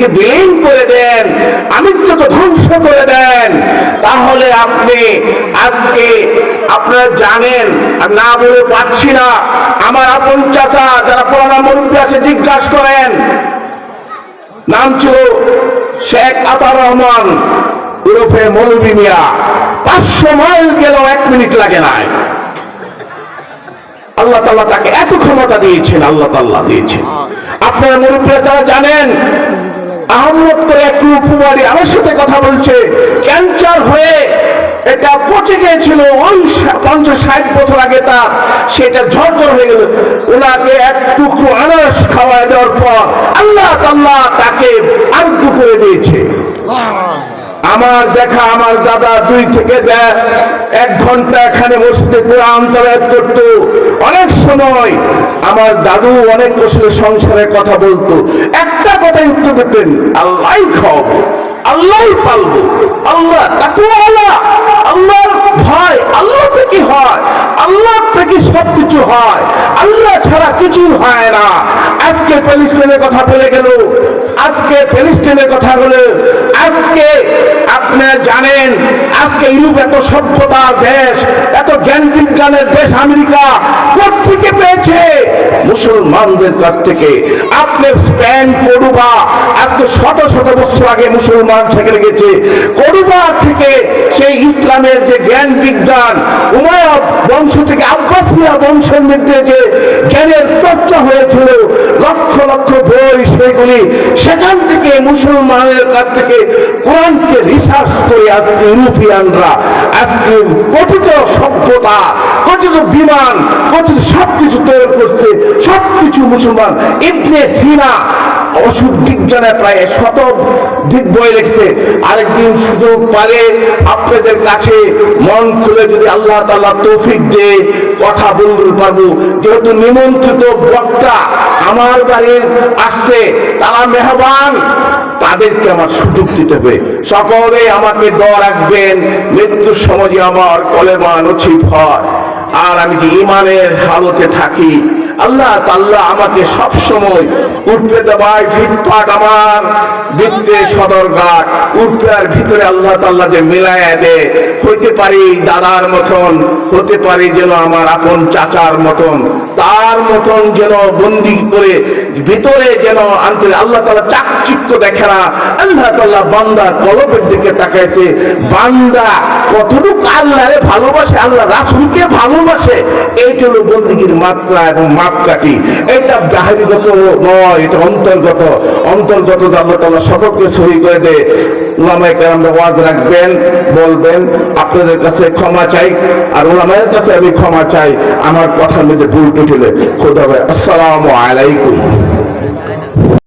নিজেকে বিলীন করে দেন আমিত্বকে ধ্বংস করে দেন। তাহলে আপনি আজকে আপনারা জানেন, আর না বলে পাচ্ছি না, আমার আপন চাচা যারা পুরানা মুরব্বী আছে, জিজ্ঞাসা করেন। নাম ছিল শেখ আতার রহমান ইউরোপে মৌলবী মিয়া। পাঁচশো মাইল গেলেও এক মিনিট লাগে নাই। আল্লাহ তাল্লাহ তাকে এত ক্ষমতা দিয়েছেন, আল্লাহ তাল্লাহ দিয়েছেন। আপনারা মুরব্বীরা তারা জানেন উপবাড়ি আমার সাথে কথা বলছে। ক্যান্সার হয়ে এটা পচে গিয়েছিল ওই পঞ্চাশ, ষাট বছর আগে তা, সেটা ঝরঝর হয়ে গেল। ওনাকে এক টুকরো আনারস খাওয়ায় দেওয়ার পর আল্লাহ তাল্লাহ তাকে আরোগ্য করে দিয়েছে। আমার দেখা আমার দাদা দুই থেকে এক ঘণ্টা এখানে মসজিদে কোরআন তালাত করত। অনেক সময় আমার দাদু অনেক বছর সংসারের কথা বলতো, একটা কথাই উত্তর দিতেন আল্লাহ খাওয়াবো আল্লাহ পালবো, আল্লাহ তাকে আল্লাহ আল্লাহর ভয়, আল্লাহ থেকে হয়, আল্লাহ থেকে সবকিছু হয়, আল্লাহ ছাড়া কিছু হয় না। আজকে প্যালেস্টাইনের কথা বলে গেল, আজকে প্যালেস্টাইনের কথা বলে আজকে আপনারা জানেন, আজকে ইউরোপ এত সভ্যতা, দেশ, এত জ্ঞান বিজ্ঞানের দেশ আমেরিকা থেকে পেয়েছে মুসলমানদের কাছ থেকে আপনার স্পেন করুবা। আজকে শত শত বছর আগে মুসলমান থেকে গেছে করুবা থেকে সেই ইসলামের যে জ্ঞান বিজ্ঞান উমায়ব বংশ থেকে আব্বাসিয়া বংশের মধ্যে যে জ্ঞানের চর্চা হয়েছিল, লক্ষ লক্ষ বই সেগুলি সেখান থেকে মুসলমানের কাছ থেকে কোরআনকে রিসার্চ করে আজকে ইউরোপিয়ানরা, আজকে গঠিত সভ্যতা বিমান সবকিছু তৈরি করছে, সবকিছু মুসলমান, ইবনে সিনা ওষুধ বিজ্ঞানে প্রায় শত দিক বই আরেকদিন পারে আপনাদের কাছে মন খুলে যদি আল্লাহ তৌফিক কথা বলতে পারব। যেহেতু নিমন্ত্রিত বক্তা আমার বাড়ির আসছে, তারা মেহবান তাদেরকে আমার সুযোগ দিতে হবে। সকলে আমাকে দোয়া রাখবেন, মৃত্যুর সময় আমার কলেমা নছিব হয়। আর আমি যে ইমানের হালতে থাকি, আল্লাহ তাল্লাহ আমাকে সব সময় উঠতে দেবায় ফিটফাট আমার বৃত্তে সদরঘাট উঠবার ভিতরে আল্লাহ তাল্লাহ যে মিলাইয়া দে হইতে পারি দাদার মতন, হতে পারি যেন আমার আপন চাচার মতন তার মতন যেন বন্দি করে ভিতরে যেন আনতে আল্লাহ তালা চাকচিক্য দেখে না। আল্লাহ তাল্লাহ বান্দার কলবের দিকে তাকাইছে। বান্দা কতটুকু আল্লাহরে ভালোবাসে, আল্লাহ রাসুলকে ভালোবাসে, এইটা হলো বন্দিগির মাত্রা এবং মাপকাঠি। এটা বাহিরগত নয়, এটা অন্তর্গত। অন্তর্গত আল্লাহ তাল্লাহ সকলকে সহি করে দে রাখবেন, বলবেন, আপনাদের কাছে ক্ষমা চাই, আর ওলামায়ের কাছে আমি ক্ষমা চাই, আমার কথার মধ্যে ভুল টুটিলে খোদা ভাই, আসসালামু আলাইকুম।